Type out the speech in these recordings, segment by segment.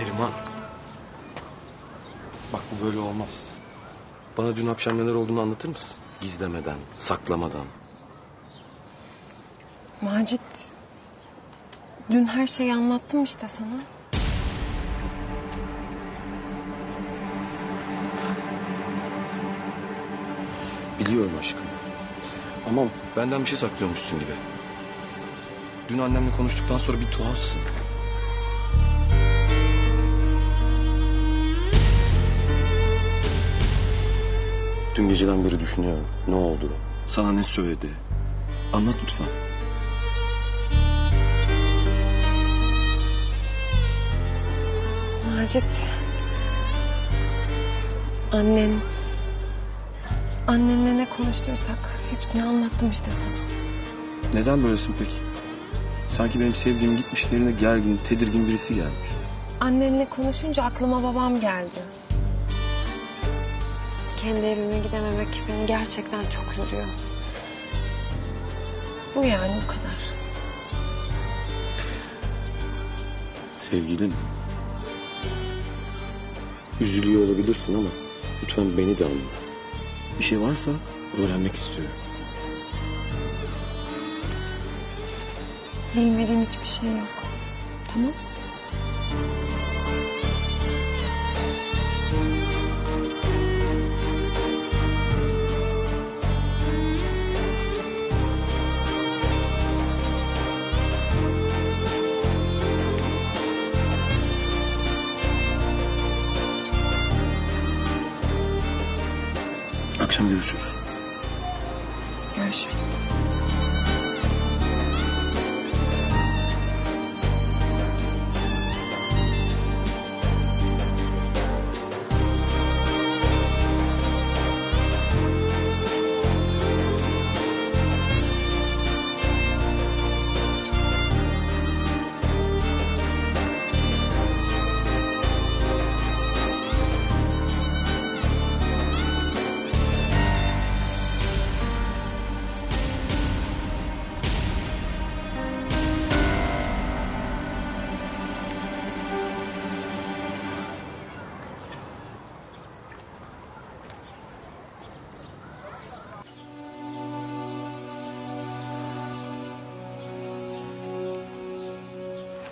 Neriman. Bak bu böyle olmaz. Bana dün akşam neler olduğunu anlatır mısın? Gizlemeden, saklamadan. Macit, dün her şeyi anlattım işte sana. Biliyorum aşkım. Ama benden bir şey saklıyormuşsun gibi. Dün annemle konuştuktan sonra bir tuhafsın. Dün geceden beri düşünüyorum. Ne oldu? Sana ne söyledi? Anlat lütfen. Macit, annen, annenle ne konuştuysak hepsini anlattım işte sana. Neden böylesin peki? Sanki benim sevdiğim gitmiş yerine gergin, tedirgin birisi gelmiş. Annenle konuşunca aklıma babam geldi. Kendi evime gidememek beni gerçekten çok yoruyor. Bu yani bu kadar. Sevgilim. Üzülüyor olabilirsin ama lütfen beni de anla. Bir şey varsa öğrenmek istiyorum. Bilmediğin hiçbir şey yok. Tamam? Akşam görüşürüz. Görüşürüz.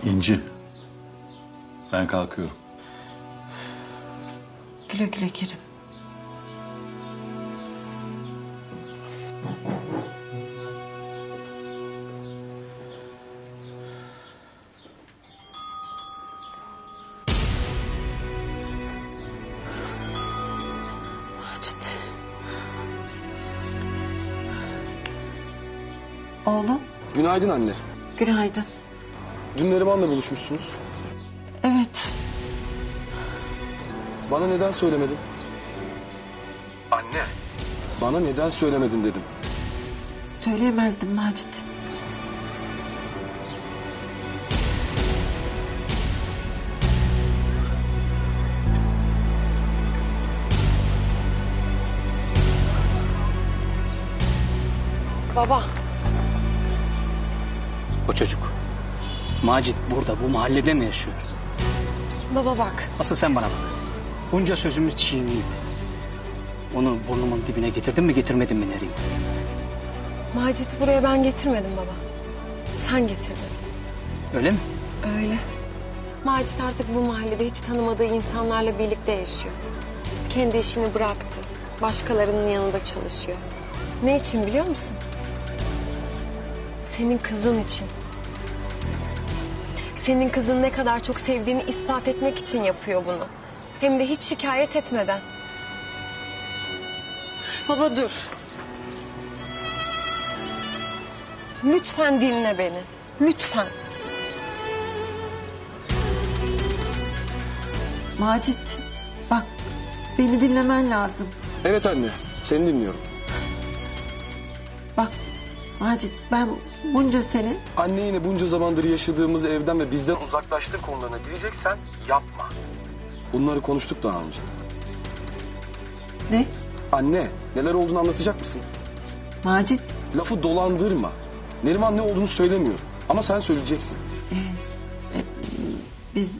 İnci. Ben kalkıyorum. Güle güle Kerim. Macit. Oğlum, Günaydın anne. günaydın. Dün Neriman'la buluşmuşsunuz. Evet, Bana neden söylemedin? Anne. Bana neden söylemedin dedim. söyleyemezdim Macit. Baba, O çocuk. Macit burada bu mahallede mi yaşıyor? baba bak. Asıl sen bana bak. Bunca sözümüz çiğneyip onu burnumun dibine getirdin mi getirmedin mi Neriman? Macit'i buraya ben getirmedim baba. Sen getirdin. Öyle mi? Öyle. Macit artık bu mahallede hiç tanımadığı insanlarla birlikte yaşıyor. Kendi işini bıraktı. Başkalarının yanında çalışıyor. Ne için biliyor musun? Senin kızın için. Senin kızın ne kadar çok sevdiğini ispat etmek için yapıyor bunu. Hem de hiç şikayet etmeden. Baba dur. Lütfen dinle beni. Lütfen. Macit, bak beni dinlemen lazım. Evet anne. Seni dinliyorum. Bak Macit ben bunca sene Anne yine bunca zamandır yaşadığımız evden ve bizden uzaklaştık konularına gireceksen yapma. Bunları konuştuk daha önce. ne? Anne neler olduğunu anlatacak mısın? Macit Lafı dolandırma. Neriman ne olduğunu söylemiyor. Ama sen söyleyeceksin. biz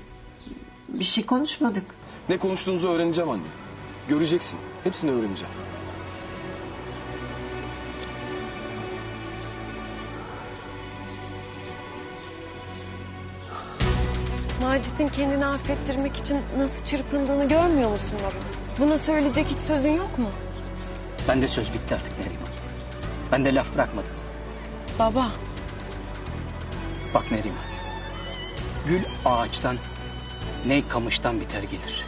bir şey konuşmadık. Ne konuştuğunuzu öğreneceğim anne. Göreceksin. Hepsini öğreneceğim. Macit'in kendini affettirmek için nasıl çırpındığını görmüyor musun baba? Buna söyleyecek hiç sözün yok mu? Ben de söz bitti artık Neriman. Ben de laf bırakmadım. Baba, Bak Neriman. Gül ağaçtan, ne kamıştan biter gelir.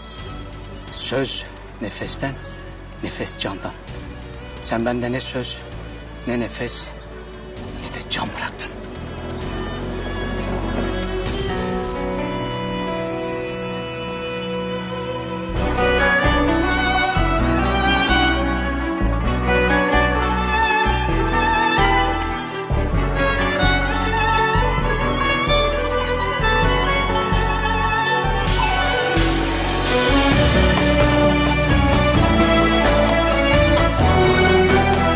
Söz nefesten, nefes candan. Sen bende ne söz, ne nefes, ne de can bıraktın.